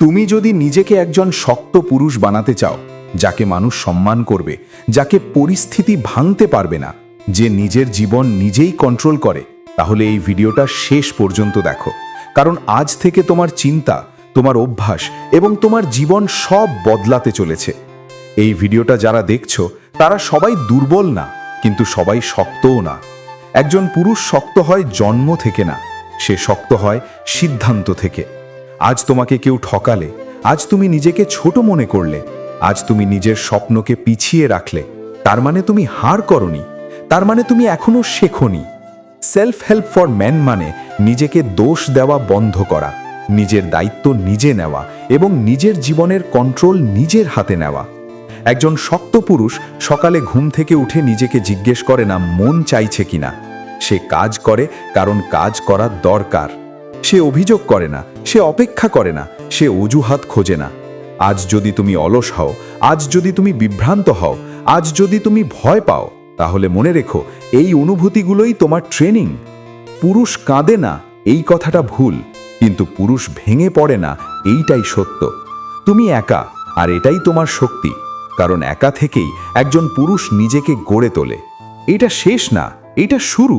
তুমি যদি নিজেকে একজন শক্ত পুরুষ বানাতে চাও, যাকে মানুষ সম্মান করবে, যাকে পরিস্থিতি ভাঙতে পারবে না, যে নিজের জীবন নিজেই কন্ট্রোল করে, তাহলে এই ভিডিওটা শেষ পর্যন্ত দেখো। কারণ আজ থেকে তোমার চিন্তা, তোমার অভ্যাস এবং তোমার জীবন সব বদলাতে চলেছে। এই ভিডিওটা যারা দেখছ, তারা সবাই দুর্বল না, কিন্তু সবাই শক্তও না। একজন পুরুষ শক্ত হয় জন্ম থেকে না, সে শক্ত হয় সিদ্ধান্ত থেকে। আজ তোমাকে কেউ ঠকালে, আজ তুমি নিজেকে ছোট মনে করলে, আজ তুমি নিজের স্বপ্নকে পিছিয়ে রাখলে, তার মানে তুমি হার করনি, তার মানে তুমি এখনও শেখনি। সেলফ হেল্প ফর ম্যান মানে নিজেকে দোষ দেওয়া বন্ধ করা, নিজের দায়িত্ব নিজে নেওয়া এবং নিজের জীবনের কন্ট্রোল নিজের হাতে নেওয়া। একজন শক্ত পুরুষ সকালে ঘুম থেকে উঠে নিজেকে জিজ্ঞেস করে না মন চাইছে কিনা। সে কাজ করে কারণ কাজ করা দরকার। সে অভিযোগ করে না, সে অপেক্ষা করে না, সে অজুহাত খোঁজে না। আজ যদি তুমি অলস হও, আজ যদি তুমি বিভ্রান্ত হও, আজ যদি তুমি ভয় পাও, তাহলে মনে রেখো, এই অনুভূতিগুলোই তোমার ট্রেনিং। পুরুষ কাঁদে না, এই কথাটা ভুল, কিন্তু পুরুষ ভেঙে পড়ে না, এইটাই সত্য। তুমি একা, আর এটাই তোমার শক্তি, কারণ একা থেকেই একজন পুরুষ নিজেকে গড়ে তোলে। এটা শেষ না, এটা শুরু।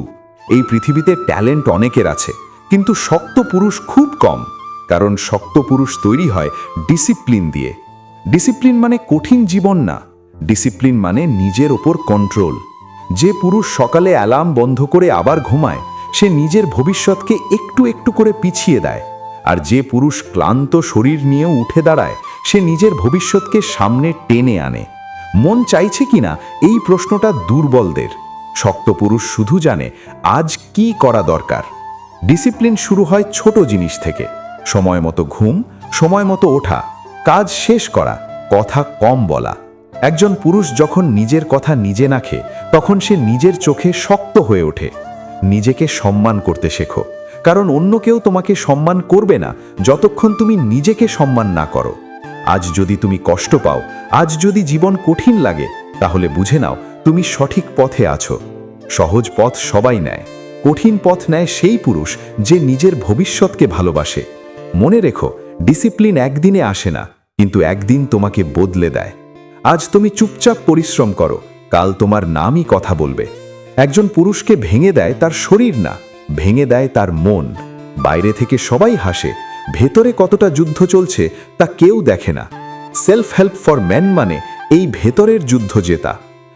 এই পৃথিবীতে ট্যালেন্ট অনেকের আছে। কিন্তু শক্ত পুরুষ খুব কম, কারণ শক্ত পুরুষ তৈরি হয় ডিসিপ্লিন দিয়ে। ডিসিপ্লিন মানে কঠিন জীবন না, ডিসিপ্লিন মানে নিজের ওপর কন্ট্রোল। যে পুরুষ সকালে অ্যালার্ম বন্ধ করে আবার ঘুমায়, সে নিজের ভবিষ্যৎকে একটু একটু করে পিছিয়ে দেয়। আর যে পুরুষ ক্লান্ত শরীর নিয়েও উঠে দাঁড়ায়, সে নিজের ভবিষ্যৎকে সামনে টেনে আনে। মন চাইছে কিনা এই প্রশ্নটা দুর্বলদের। শক্ত পুরুষ শুধু জানে আজ কি করা দরকার। ডিসিপ্লিন শুরু হয় ছোট জিনিস থেকে। সময় মতো ঘুম, সময় মতো ওঠা, কাজ শেষ করা, কথা কম বলা। একজন পুরুষ যখন নিজের কথা নিজে নাখে তখন সে নিজের চোখে শক্ত হয়ে ওঠে। নিজেকে সম্মান করতে শেখো। কারণ অন্য কেউ তোমাকে সম্মান করবে না যতক্ষণ তুমি নিজেকে সম্মান না করো। আজ যদি তুমি কষ্ট পাও, আজ যদি জীবন কঠিন লাগে, তাহলে বুঝে নাও তুমি সঠিক পথে আছো। সহজ পথ সবাই নেয়। কঠিন পথ নেয় সেই পুরুষ যে নিজের ভবিষ্যৎকে ভালোবাসে। মনে রেখো, ডিসিপ্লিন একদিনে আসে না, কিন্তু একদিন তোমাকে বদলে দেয়। আজ তুমি চুপচাপ পরিশ্রম করো, কাল তোমার নামই কথা বলবে। একজন পুরুষকে ভেঙে দেয় তার শরীর না, ভেঙে দেয় তার মন। বাইরে থেকে সবাই হাসে, ভেতরে কতটা যুদ্ধ চলছে তা কেউ দেখে না। সেলফ হেল্প ফর ম্যান মানে এই ভেতরের যুদ্ধ জেতা।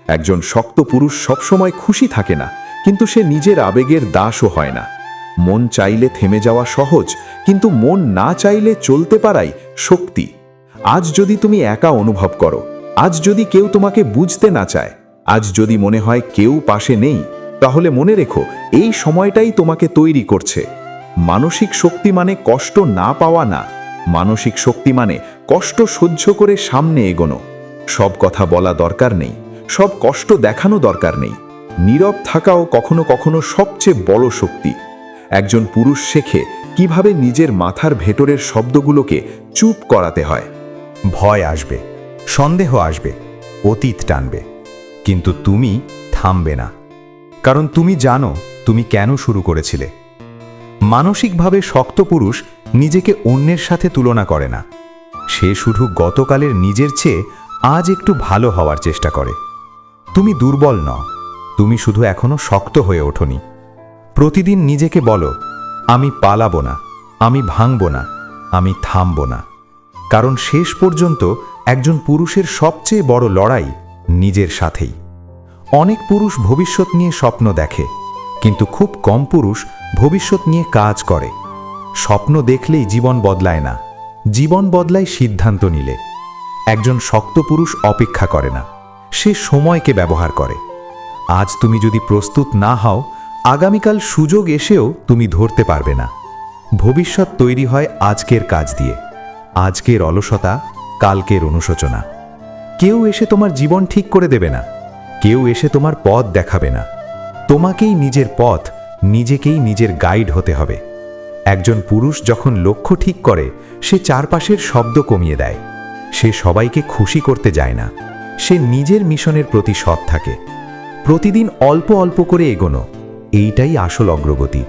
একজন শক্ত পুরুষ সবসময় খুশি থাকে না কিন্তু সে নিজের আবেগের দাসও হয় না। মন চাইলে থেমে যাওয়া সহজ, কিন্তু মন না চাইলে চলতে পারাই শক্তি। আজ যদি তুমি একা অনুভব করো, আজ যদি কেউ তোমাকে বুঝতে না চায়, আজ যদি মনে হয় কেউ পাশে নেই, তাহলে মনে রেখো, এই সময়টাই তোমাকে তৈরি করছে। মানসিক শক্তি মানে কষ্ট না পাওয়া না, মানসিক শক্তি মানে কষ্ট সহ্য করে সামনে এগোনো। সব কথা বলা দরকার নেই, সব কষ্ট দেখানো দরকার নেই। নীরব থাকাও কখনো কখনো সবচেয়ে বড় শক্তি। একজন পুরুষ শেখে কীভাবে নিজের মাথার ভেতরের শব্দগুলোকে চুপ করাতে হয়। ভয় আসবে, সন্দেহ আসবে, অতীত টানবে। কিন্তু তুমি থামবে না। কারণ তুমি জানো তুমি কেন শুরু করেছিলে। মানসিকভাবে শক্ত পুরুষ নিজেকে অন্যের সাথে তুলনা করে না। সে শুধু গতকালের নিজের চেয়ে আজ একটু ভালো হওয়ার চেষ্টা করে। তুমি দুর্বল ন তুমি শুধু এখনও শক্ত হয়ে ওঠনি। প্রতিদিন নিজেকে বলো, আমি পালাবো না, আমি ভাঙব না, আমি থামব না। কারণ শেষ পর্যন্ত একজন পুরুষের সবচেয়ে বড় লড়াই নিজের সাথেই। অনেক পুরুষ ভবিষ্যৎ নিয়ে স্বপ্ন দেখে, কিন্তু খুব কম পুরুষ ভবিষ্যৎ নিয়ে কাজ করে। স্বপ্ন দেখলেই জীবন বদলায় না, জীবন বদলায় সিদ্ধান্ত নিলে। একজন শক্ত পুরুষ অপেক্ষা করে না, সে সময়কে ব্যবহার করে। আজ তুমি যদি প্রস্তুত না হও, আগামীকাল সুযোগ এসেও তুমি ধরতে পারবে না। ভবিষ্যৎ তৈরি হয় আজকের কাজ দিয়ে। আজকের অলসতা, কালকের অনুশোচনা। কেউ এসে তোমার জীবন ঠিক করে দেবে না। কেউ এসে তোমার পথ দেখাবে না। তোমাকেই নিজের পথ, নিজেকেই নিজের গাইড হতে হবে। একজন পুরুষ যখন লক্ষ্য ঠিক করে, সে চারপাশের শব্দ কমিয়ে দেয়। সে সবাইকে খুশি করতে যায় না। সে নিজের মিশনের প্রতি সৎ থাকে। প্রতিদিন অল্প অল্প করে এগোনো। এইটাই আসল অগ্রগতি।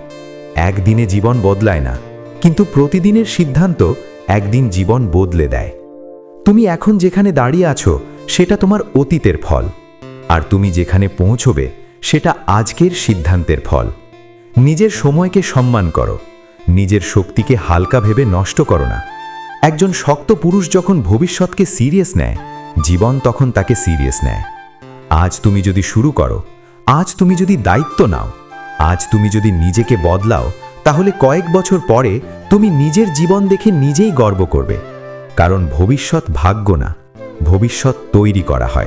একদিনে জীবন বদলায় না, কিন্তু প্রতিদিনের সিদ্ধান্ত একদিন জীবন বদলে দেয়। তুমি এখন যেখানে দাঁড়িয়ে আছো, সেটা তোমার অতীতের ফল। আর তুমি যেখানে পৌঁছবে, সেটা আজকের সিদ্ধান্তের ফল। নিজের সময়কে সম্মান করো, নিজের শক্তিকে হালকা ভেবে নষ্ট করো না। একজন শক্ত পুরুষ যখন ভবিষ্যৎকে সিরিয়াস নেয়, জীবন তখন তাকে সিরিয়াস নেয়। আজ তুমি যদি শুরু করো, আজ তুমি যদি দায়িত্ব নাও, আজ তুমি যদি নিজেকে বদলাও, তাহলে কয়েক বছর পরে তুমি নিজের জীবন দেখে নিজেই গর্ব করবে। কারণ ভবিষ্যৎ ভাগ্য না, ভবিষ্যৎ তৈরি করা হয়।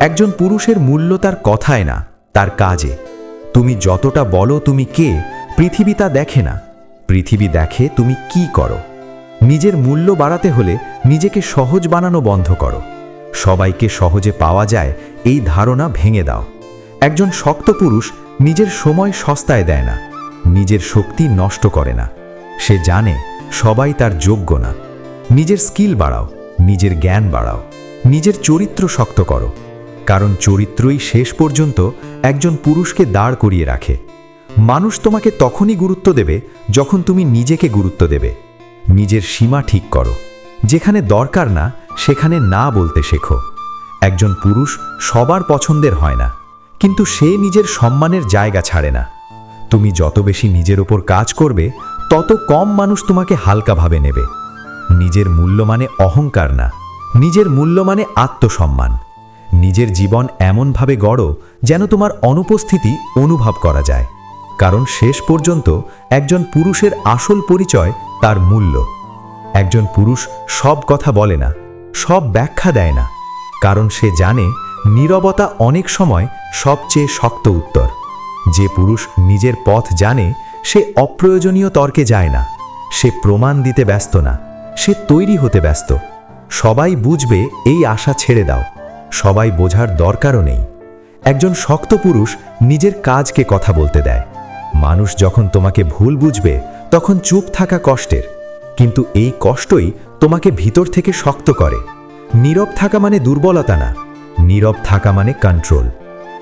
একজন পুরুষের মূল্য তার কথায় না, তার কাজে। তুমি যতটা বলো তুমি কে, পৃথিবী তা দেখে না। পৃথিবী দেখে তুমি কি করো। নিজের মূল্য বাড়াতে হলে নিজেকে সহজ বানানো বন্ধ করো। সবাইকে সহজে পাওয়া যায় এই ধারণা ভেঙে দাও। একজন শক্ত পুরুষ নিজের সময় সস্তায় দেয় না, নিজের শক্তি নষ্ট করে না। সে জানে সবাই তার যোগ্য না। নিজের স্কিল বাড়াও, নিজের জ্ঞান বাড়াও, নিজের চরিত্র শক্ত করো। কারণ চরিত্রই শেষ পর্যন্ত একজন পুরুষকে দাঁড় করিয়ে রাখে। মানুষ তোমাকে তখনই গুরুত্ব দেবে যখন তুমি নিজেকে গুরুত্ব দেবে। নিজের সীমা ঠিক করো। যেখানে দরকার না, সেখানে না বলতে শেখো। একজন পুরুষ সবার পছন্দের হয় না, কিন্তু সে নিজের সম্মানের জায়গা ছাড়ে না। তুমি যত বেশি নিজের ওপর কাজ করবে, তত কম মানুষ তোমাকে হালকাভাবে নেবে। নিজের মূল্য মানে অহংকার না, নিজের মূল্য মানে আত্মসম্মান। নিজের জীবন এমনভাবে গড়ো যেন তোমার অনুপস্থিতি অনুভব করা যায়, কারণ শেষ পর্যন্ত একজন পুরুষের আসল পরিচয় তার মূল্য। একজন পুরুষ সব কথা বলে না, সব ব্যাখ্যা দেয় না। কারণ সে জানে নীরবতা অনেক সময় সবচেয়ে শক্ত উত্তর। যে পুরুষ নিজের পথ জানে, সে অপ্রয়োজনীয় তর্কে যায় না। সে প্রমাণ দিতে ব্যস্ত না। সে তৈরি হতে ব্যস্ত। সবাই বুঝবে, এই আশা ছেড়ে দাও। সবাই বোঝার দরকারও নেই। একজন শক্ত পুরুষ নিজের কাজকে কথা বলতে দেয়। মানুষ যখন তোমাকে ভুল বুঝবে, তখন চুপ থাকা কষ্টের। কিন্তু এই কষ্টই তোমাকে ভিতর থেকে শক্ত করে। নীরব থাকা মানে দুর্বলতা না। নীরব থাকা মানে কন্ট্রোল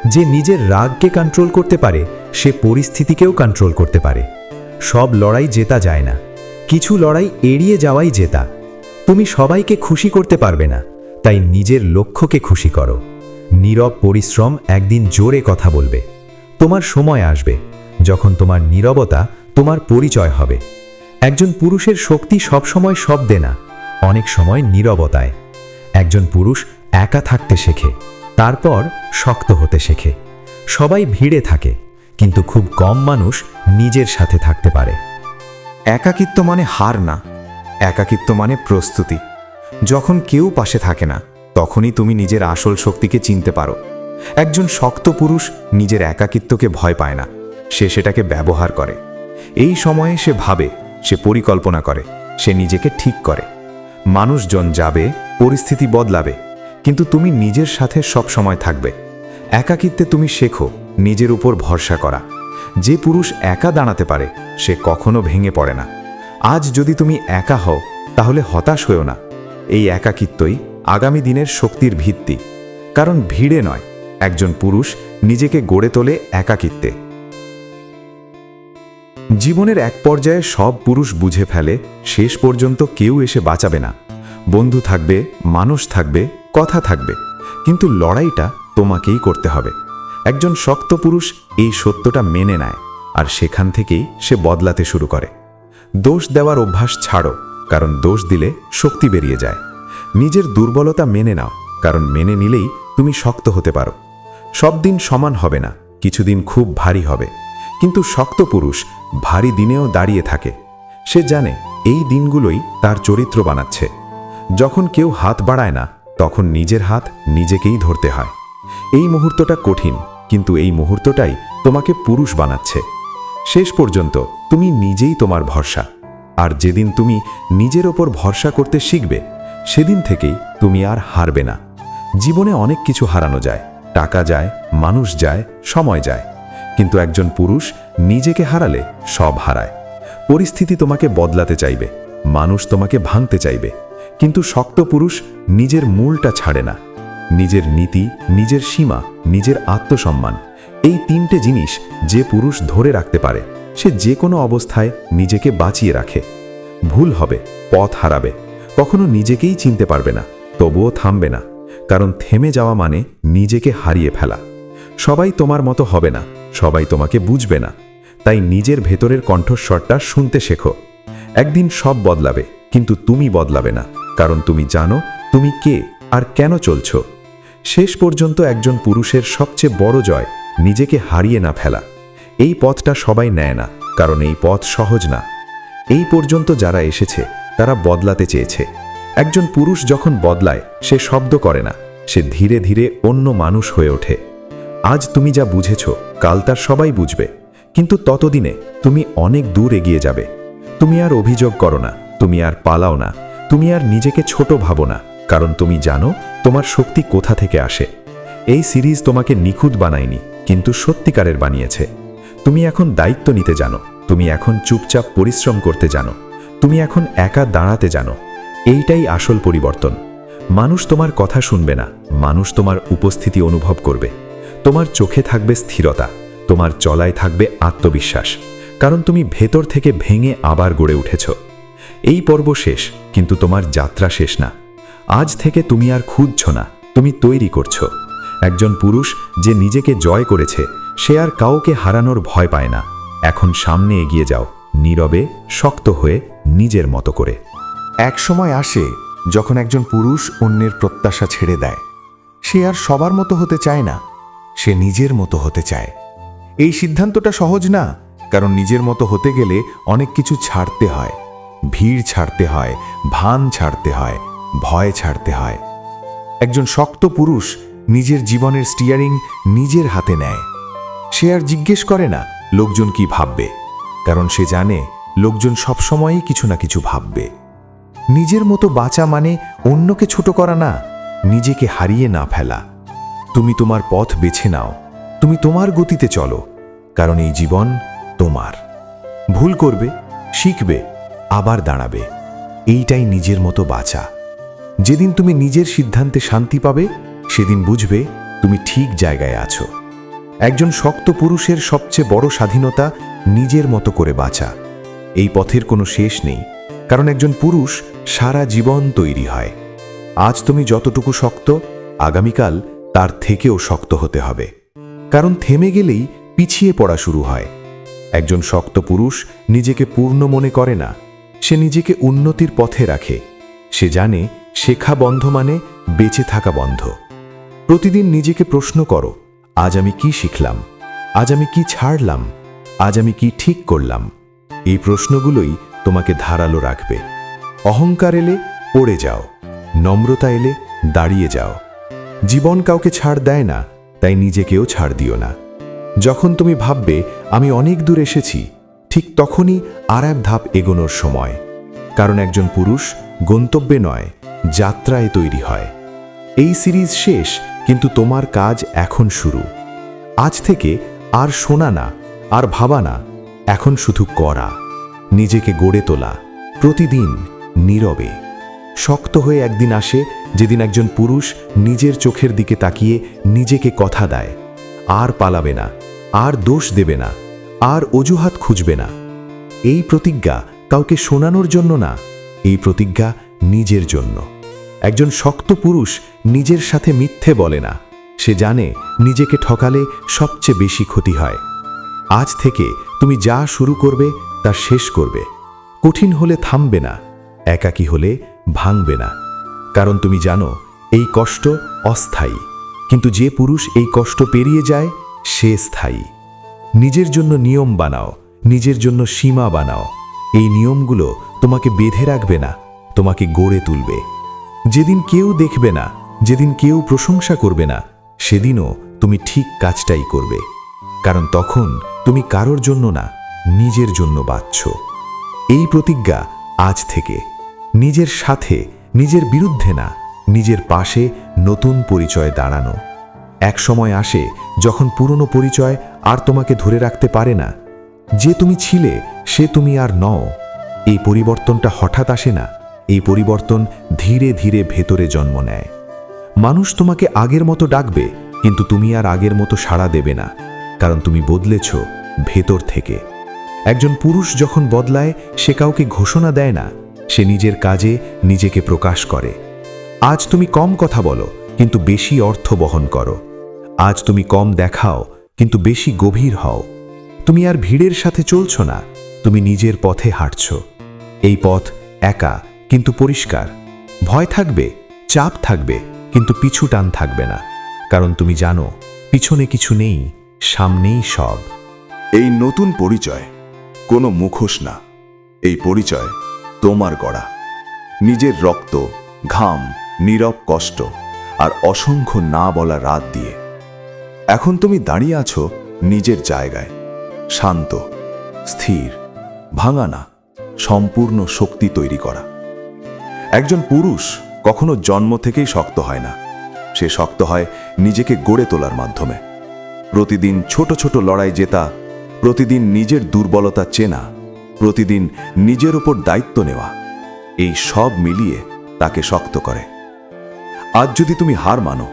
যে নিজের রাগকে কন্ট্রোল করতে পারে, সে পরিস্থিতিকেও কন্ট্রোল করতে পারে। সব লড়াই জেতা যায় না। কিছু লড়াই এড়িয়ে যাওয়াই জেতা। তুমি সবাইকে খুশি করতে পারবে না, তাই নিজের লক্ষ্যকে খুশি করো। নীরব পরিশ্রম একদিন জোরে কথা বলবে। তোমার সময় আসবে। যখন তোমার নীরবতা তোমার পরিচয় হবে। একজন পুরুষের শক্তি সবসময় শব্দে না, অনেক সময় নীরবতায়। একজন পুরুষ একা থাকতে শেখে, তারপর শক্ত হতে শেখে। সবাই ভিড়ে থাকে, কিন্তু খুব কম মানুষ নিজের সাথে থাকতে পারে। একাকিত্ব মানে হার না, একাকিত্ব মানে প্রস্তুতি। যখন কেউ পাশে থাকে না, তখনই তুমি নিজের আসল শক্তিকে চিনতে পারো। একজন শক্ত পুরুষ নিজের একাকিত্বকে ভয় পায় না, সে সেটাকে ব্যবহার করে। এই সময়ে সে ভাবে, সে পরিকল্পনা করে, সে নিজেকে ঠিক করে। মানুষজন যাবে, পরিস্থিতি বদলাবে, কিন্তু তুমি নিজের সাথে সব সময় থাকবে। একাকিত্বে তুমি শেখো, নিজের উপর ভরসা করা। যে পুরুষ একা দাঁড়াতে পারে, সে কখনো ভেঙে পড়ে না। আজ যদি তুমি একা হও, তাহলে হতাশ হয়েও না। এই একাকিত্বই আগামী দিনের শক্তির ভিত্তি। কারণ ভিড়ে নয়, একজন পুরুষ নিজেকে গড়ে তোলে একাকিত্বে। জীবনের এক পর্যায়ে সব পুরুষ বুঝে ফেলে, শেষ পর্যন্ত কেউ এসে বাঁচাবে না। বন্ধু থাকবে, মানুষ থাকবে, কথা থাকবে। কিন্তু লড়াইটা তোমাকেই করতে হবে। একজন শক্ত পুরুষ এই সত্যটা মেনে নেয় আর সেখান থেকেই সে বদলাতে শুরু করে। দোষ দেওয়ার অভ্যাস ছাড়ো, কারণ দোষ দিলে শক্তি বেরিয়ে যায়। নিজের দুর্বলতা মেনে নাও, কারণ মেনে নিলেই তুমি শক্ত হতে পারো। সব দিন সমান হবে না, কিছুদিন খুব ভারী হবে। কিন্তু শক্ত পুরুষ ভারী দিনেও দাঁড়িয়ে থাকে। সে জানে এই দিনগুলোই তার চরিত্র বানাচ্ছে। যখন কেউ হাত বাড়ায় না, তখন নিজের হাত নিজেকেই ধরতে হয়। এই মুহূর্তটা কঠিন, কিন্তু এই মুহূর্তটাই তোমাকে পুরুষ বানাচ্ছে। শেষ পর্যন্ত তুমি নিজেই তোমার ভরসা। আর যেদিন তুমি নিজের ওপর ভরসা করতে শিখবে, সেদিন থেকেই তুমি আর হারবে না। জীবনে অনেক কিছু হারানো যায়। টাকা যায়, মানুষ যায়, সময় যায়। কিন্তু একজন পুরুষ নিজেকে হারালে সব হারায়। পরিস্থিতি তোমাকে বদলাতে চাইবে, মানুষ তোমাকে ভাঙতে চাইবে, কিন্তু শক্ত পুরুষ নিজের মূলটা ছাড়ে না। নিজের নীতি, নিজের সীমা, নিজের আত্মসম্মান, এই তিনটে জিনিস যে পুরুষ ধরে রাখতে পারে, সে যে কোনো অবস্থায় নিজেকে বাঁচিয়ে রাখে। ভুল হবে, পথ হারাবে, কখনো নিজেকেই চিনতে পারবে না, তবুও থামবে না, কারণ থেমে যাওয়া মানে নিজেকে হারিয়ে ফেলা। সবাই তোমার মতো হবে না সবাই তোমাকে বুঝবে না। তাই নিজের ভেতরের কণ্ঠস্বরটা শুনতে শেখো। একদিন সব বদলাবে, কিন্তু তুমি বদলাবে না, কারণ তুমি জানো তুমি কে আর কেন চলছ। শেষ পর্যন্ত একজন পুরুষের সবচেয়ে বড় জয় নিজেকে হারিয়ে না ফেলা। এই পথটা সবাই নেয় না, কারণ এই পথ সহজ না। এই পর্যন্ত যারা এসেছে, তারা বদলাতে চেয়েছে। একজন পুরুষ যখন বদলায়, সে শব্দ করে না, সে ধীরে ধীরে অন্য মানুষ হয়ে ওঠে। আজ তুমি যা বুঝেছ, কাল তার সবাই বুঝবে। কিন্তু ততদিনে তুমি অনেক দূর এগিয়ে যাবে। তুমি আর অভিযোগ করো না, তুমি আর পালাও না, তুমি আর নিজেকে ছোট ভাবো না, কারণ তুমি জানো তোমার শক্তি কোথা থেকে আসে। এই সিরিজ তোমাকে নিখুঁত বানায়নি, কিন্তু সত্যিকারের বানিয়েছে। তুমি এখন দায়িত্ব নিতে জানো, তুমি এখন চুপচাপ পরিশ্রম করতে জানো, তুমি এখন একা দাঁড়াতে জানো। এইটাই আসল পরিবর্তন। মানুষ তোমার কথা শুনবে না, মানুষ তোমার উপস্থিতি অনুভব করবে। তোমার চোখে থাকবে স্থিরতা, তোমার চলায় থাকবে আত্মবিশ্বাস, কারণ তুমি ভেতর থেকে ভেঙে আবার গড়ে উঠেছ। এই পর্ব শেষ, কিন্তু তোমার যাত্রা শেষ না। আজ থেকে তুমি আর খুঁজছ না, তুমি তৈরি করছ। একজন পুরুষ যে নিজেকে জয় করেছে, সে আর কাউকে হারানোর ভয় পায় না। এখন সামনে এগিয়ে যাও, নীরবে, শক্ত হয়ে, নিজের মতো করে। এক সময় আসে, যখন একজন পুরুষ অন্যের প্রত্যাশা ছেড়ে দেয়। সে আর সবার মতো হতে চায় না। সে নিজের মতো হতে চায়। এই সিদ্ধান্তটা সহজ না, কারণ নিজের মতো হতে গেলে অনেক কিছু ছাড়তে হয়। ভিড় ছাড়তে হয়, ভান ছাড়তে হয়, ভয় ছাড়তে হয়। একজন শক্ত পুরুষ নিজের জীবনের স্টিয়ারিং নিজের হাতে নেয়। সে আর জিজ্ঞেস করে না, লোকজন কি ভাববে? কারণ সে জানে, লোকজন সবসময়ই কিছু না কিছু ভাববে। নিজের মতো বাঁচা মানে অন্যকে ছোট করা না, নিজেকে হারিয়ে না ফেলা। তুমি তোমার পথ বেছে নাও। তুমি তোমার গতিতে চলো, কারণ এই জীবন তোমার। ভুল করবে, শিখবে, আবার দাঁড়াবে। এইটাই নিজের মতো বাঁচা। যেদিন তুমি নিজের সিদ্ধান্তে শান্তি পাবে, সেদিন বুঝবে তুমি ঠিক জায়গায় আছো। একজন শক্ত পুরুষের সবচেয়ে বড় স্বাধীনতা নিজের মতো করে বাঁচা। এই পথের কোনো শেষ নেই, কারণ একজন পুরুষ সারা জীবন তৈরি হয়। আজ তুমি যতটুকু শক্ত, আগামীকাল তার থেকেও শক্ত হতে হবে। কারণ থেমে গেলেই পিছিয়ে পড়া শুরু হয়। একজন শক্ত পুরুষ নিজেকে পূর্ণ মনে করে না। সে নিজেকে উন্নতির পথে রাখে। সে জানে শেখা বন্ধ মানে বেঁচে থাকা বন্ধ। প্রতিদিন নিজেকে প্রশ্ন করো, আজ আমি কি শিখলাম? আজ আমি কি ছাড়লাম? আজ আমি কি ঠিক করলাম? এই প্রশ্নগুলোই তোমাকে ধারালো রাখবে। অহংকার এলে পড়ে যাও, নম্রতা এলে দাঁড়িয়ে যাও। জীবন কাউকে ছাড় দেয় না, তাই নিজেকেও ছাড় দিও না। যখন তুমি ভাববে, আমি অনেক দূর এসেছি, ঠিক তখনই আর এক ধাপ এগোনোর সময়। কারণ একজন পুরুষ গন্তব্যে নয়, যাত্রায় তৈরি হয়। এই সিরিজ শেষ, কিন্তু তোমার কাজ এখন শুরু। আজ থেকে আর শোনা না, আর ভাবা না, এখন শুধু করা। নিজেকে গড়ে তোলা, প্রতিদিন নীরবে। শক্ত হয়ে একদিন আসে যেদিন একজন পুরুষ নিজের চোখের দিকে তাকিয়ে নিজেকে কথা দেয়। আর পালাবে না, আর দোষ দেবে না, আর অজুহাত খুঁজবে না। এই প্রতিজ্ঞা কাউকে শোনানোর জন্য না, এই প্রতিজ্ঞা নিজের জন্য। একজন শক্ত পুরুষ নিজের সাথে মিথ্যে বলে না, সে জানে নিজেকে ঠকালে সবচেয়ে বেশি ক্ষতি হয়। আজ থেকে তুমি যা শুরু করবে তা শেষ করবে। কঠিন হলে থামবে না, একাকী হলে ভাঙবে না। কারণ তুমি জানো, এই কষ্ট অস্থায়ী। কিন্তু যে পুরুষ এই কষ্ট পেরিয়ে যায়, সে স্থায়ী। নিজের জন্য নিয়ম বানাও, নিজের জন্য সীমা বানাও। এই নিয়মগুলো তোমাকে বেঁধে রাখবে না, তোমাকে গড়ে তুলবে। যেদিন কেউ দেখবে না, যেদিন কেউ প্রশংসা করবে না, সেদিনও তুমি ঠিক কাজটাই করবে। কারণ তখন তুমি কারোর জন্য না, নিজের জন্য বাঁচছ এই প্রতিজ্ঞা আজ থেকে। নিজের সাথে, নিজের বিরুদ্ধে না, নিজের পাশে নতুন পরিচয় দাঁড়ানো। এক সময় আসে, যখন পুরনো পরিচয় আর তোমাকে ধরে রাখতে পারে না। যে তুমি ছিলে, সে তুমি আর নও। এই পরিবর্তনটা হঠাৎ আসে না, এই পরিবর্তন ধীরে ধীরে ভেতরে জন্ম নেয়। মানুষ তোমাকে আগের মতো ডাকবে, কিন্তু তুমি আর আগের মতো সাড়া দেবে না, কারণ তুমি বদলেছ ভেতর থেকে। একজন পুরুষ যখন বদলায়, সে কাউকে ঘোষণা দেয় না সে নিজের কাজে নিজেকে প্রকাশ করে। আজ তুমি কম কথা বলো, কিন্তু বেশি অর্থ বহন করো। আজ তুমি কম দেখাও, কিন্তু বেশি গভীর হও। তুমি আর ভিড়ের সাথে চলছো না, তুমি নিজের পথে হাঁটছ। এই পথ একা, কিন্তু পরিষ্কার। ভয় থাকবে, চাপ থাকবে, কিন্তু পিছু টান থাকবে না। কারণ তুমি জানো, পিছনে কিছু নেই, সামনেই সব। এই নতুন পরিচয় কোনো মুখোশ না। এই পরিচয় তোমার গড়া। নিজের রক্ত, ঘাম, নীরব কষ্ট আর অসংখ্য না বলা রাত দিয়ে। এখন তুমি দাঁড়িয়ে আছো নিজের জায়গায়, শান্ত, স্থির, ভাঙা না, সম্পূর্ণ শক্তি তৈরি করা। একজন পুরুষ কখনো জন্ম থেকেই শক্ত হয় না। সে শক্ত হয় নিজেকে গড়ে তোলার মাধ্যমে। প্রতিদিন ছোট ছোট লড়াই জেতা, প্রতিদিন নিজের দুর্বলতা চেনা প্রতিদিন নিজের ওপর দায়িত্ব নেওয়া। এই সব মিলিয়ে তাকে শক্ত করে। আজ যদি তুমি হার মানো,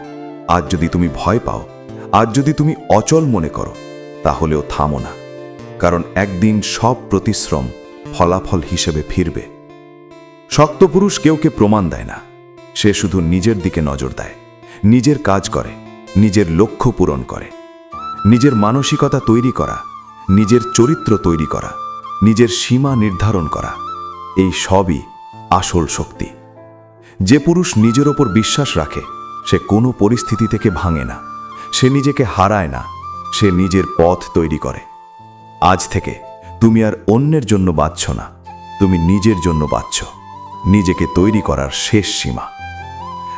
আজ যদি তুমি ভয় পাও, আজ যদি তুমি অচল মনে করো, তাহলেও থামো না। কারণ একদিন সব প্রতিশ্রম ফলাফল হিসেবে ফিরবে। শক্ত পুরুষ কেউকে প্রমাণ দেয় না। সে শুধু নিজের দিকে নজর দেয়। নিজের কাজ করে, নিজের লক্ষ্য পূরণ করে। নিজের মানসিকতা তৈরি করা, নিজের চরিত্র তৈরি করা। নিজের সীমা নির্ধারণ করা। এই সবই আসল শক্তি। যে পুরুষ নিজের ওপর বিশ্বাস রাখে, সে কোনো পরিস্থিতি থেকে ভাঙে না। সে নিজেকে হারায় না, সে নিজের পথ তৈরি করে। আজ থেকে তুমি আর অন্যের জন্য বাঁচছ না, তুমি নিজের জন্য বাঁচছ। নিজেকে তৈরি করার শেষ সীমা।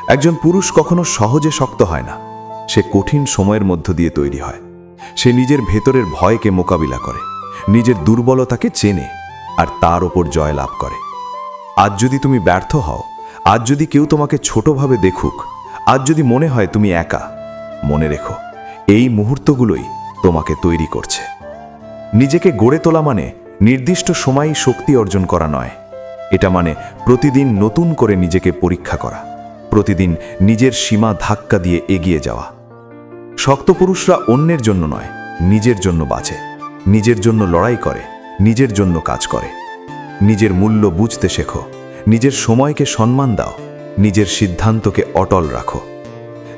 একজন পুরুষ কখনো সহজে শক্ত হয় না, সে কঠিন সময়ের মধ্য দিয়ে তৈরি হয়। সে নিজের ভেতরের ভয়কে মোকাবিলা করে। নিজের দুর্বলতাকে চেনে আর তার ওপর জয় লাভ করে। আজ যদি তুমি ব্যর্থ হও, আজ যদি কেউ তোমাকে ছোটভাবে দেখুক, আজ যদি মনে হয় তুমি একা, মনে রেখো, এই মুহূর্তগুলোই তোমাকে তৈরি করছে। নিজেকে গড়ে তোলা মানে নির্দিষ্ট সময়ই শক্তি অর্জন করা নয়। এটা মানে প্রতিদিন নতুন করে নিজেকে পরীক্ষা করা, প্রতিদিন নিজের সীমা ধাক্কা দিয়ে এগিয়ে যাওয়া। শক্ত পুরুষরা অন্যের জন্য নয়, নিজের জন্য বাঁচে। নিজের জন্য লড়াই করে, নিজের জন্য কাজ করে। নিজের মূল্য বুঝতে শেখো, নিজের সময়কে সম্মান দাও, নিজের সিদ্ধান্তকে অটল রাখো।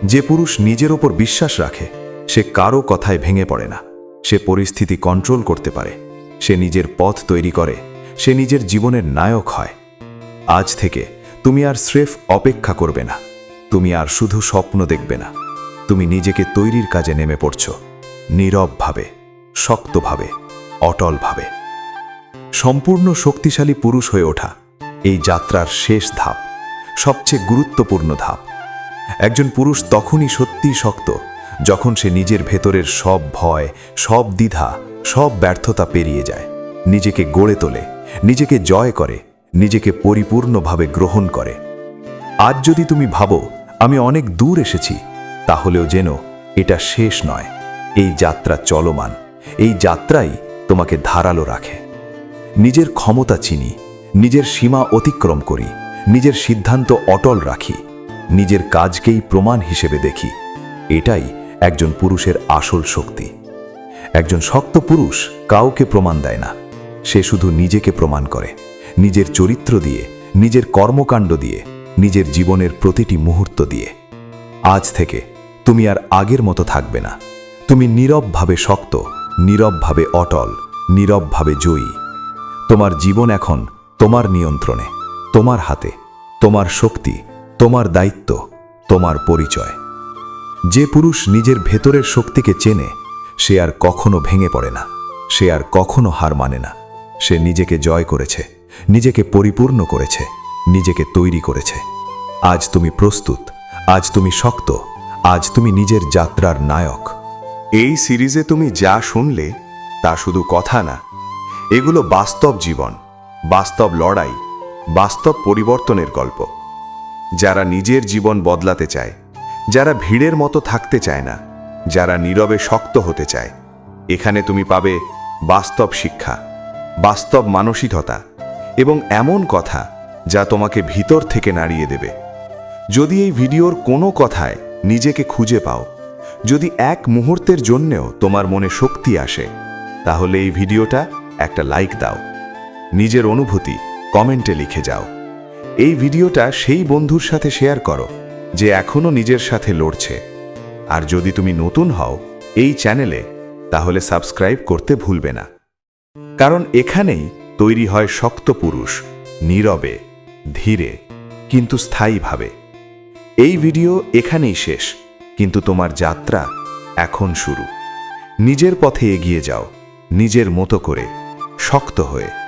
যে পুরুষ নিজের ওপর বিশ্বাস রাখে, সে কারও কথায় ভেঙে পড়ে না। সে পরিস্থিতি কন্ট্রোল করতে পারে, সে নিজের পথ তৈরি করে, সে নিজের জীবনের নায়ক হয়। আজ থেকে তুমি আর স্রেফ অপেক্ষা করবে না, তুমি আর শুধু স্বপ্ন দেখবে না। তুমি নিজেকে তৈরির কাজে নেমে পড়ছ, নীরবভাবে। শক্তভাবে, অটলভাবে। সম্পূর্ণ শক্তিশালী পুরুষ হয়ে ওঠা এই যাত্রার শেষ ধাপ, সবচেয়ে গুরুত্বপূর্ণ ধাপ। একজন পুরুষ তখনই সত্যিই শক্ত, যখন সে নিজের ভেতরের সব ভয়, সব দ্বিধা, সব ব্যর্থতা পেরিয়ে যায়। নিজেকে গড়ে তোলে, নিজেকে জয় করে, নিজেকে পরিপূর্ণভাবে গ্রহণ করে। আজ যদি তুমি ভাবো, আমি অনেক দূর এসেছি, তাহলেও যেন এটা শেষ নয়। এই যাত্রা চলমান। এই যাত্রাই তোমাকে ধারালো রাখে। নিজের ক্ষমতা চিনি, নিজের সীমা অতিক্রম করি, নিজের সিদ্ধান্ত অটল রাখি, নিজের কাজকেই প্রমাণ হিসেবে দেখি। এটাই একজন পুরুষের আসল শক্তি। একজন শক্ত পুরুষ কাউকে প্রমাণ দেয় না। সে শুধু নিজেকে প্রমাণ করে, নিজের চরিত্র দিয়ে, নিজের কর্মকাণ্ড দিয়ে, নিজের জীবনের প্রতিটি মুহূর্ত দিয়ে। আজ থেকে তুমি আর আগের মতো থাকবে না। তুমি নীরবভাবে শক্ত নীরবভাবে অটল, নীরবভাবে জয়ী। তোমার জীবন এখন তোমার নিয়ন্ত্রণে, তোমার হাতে, তোমার শক্তি, তোমার দায়িত্ব, তোমার পরিচয়। যে পুরুষ নিজের ভেতরের শক্তিকে চেনে, সে আর কখনো ভেঙে পড়ে না, সে আর কখনো হার মানে না। সে নিজেকে জয় করেছে, নিজেকে পরিপূর্ণ করেছে, নিজেকে তৈরি করেছে। আজ তুমি প্রস্তুত, আজ তুমি শক্ত, আজ তুমি নিজের যাত্রার নায়ক। এই সিরিজে তুমি যা শুনলে তা শুধু কথা না, এগুলো বাস্তব জীবন, বাস্তব লড়াই, বাস্তব পরিবর্তনের গল্প। যারা নিজের জীবন বদলাতে চায়, যারা ভিড়ের মতো থাকতে চায় না, যারা নীরবে শক্ত হতে চায়, এখানে তুমি পাবে বাস্তব শিক্ষা, বাস্তব মানসিকতা এবং এমন কথা যা তোমাকে ভিতর থেকে নাড়িয়ে দেবে। যদি এই ভিডিওর কোনো কথায় নিজেকে খুঁজে পাও যদি এক মুহূর্তের জন্যেও তোমার মনে শক্তি আসে, তাহলে এই ভিডিওটা একটা লাইক দাও। নিজের অনুভূতি কমেন্টে লিখে যাও। এই ভিডিওটা সেই বন্ধুর সাথে শেয়ার করো, যে এখনও নিজের সাথে লড়ছে। আর যদি তুমি নতুন হও এই চ্যানেলে তাহলে সাবস্ক্রাইব করতে ভুলবে না। কারণ এখানেই তৈরি হয় শক্ত পুরুষ, নীরবে, ধীরে, কিন্তু স্থায়ীভাবে। এই ভিডিও এখানেই শেষ। কিন্তু তোমার যাত্রা এখন শুরু। নিজের পথে এগিয়ে যাও নিজের মতো করে শক্ত হয়ে।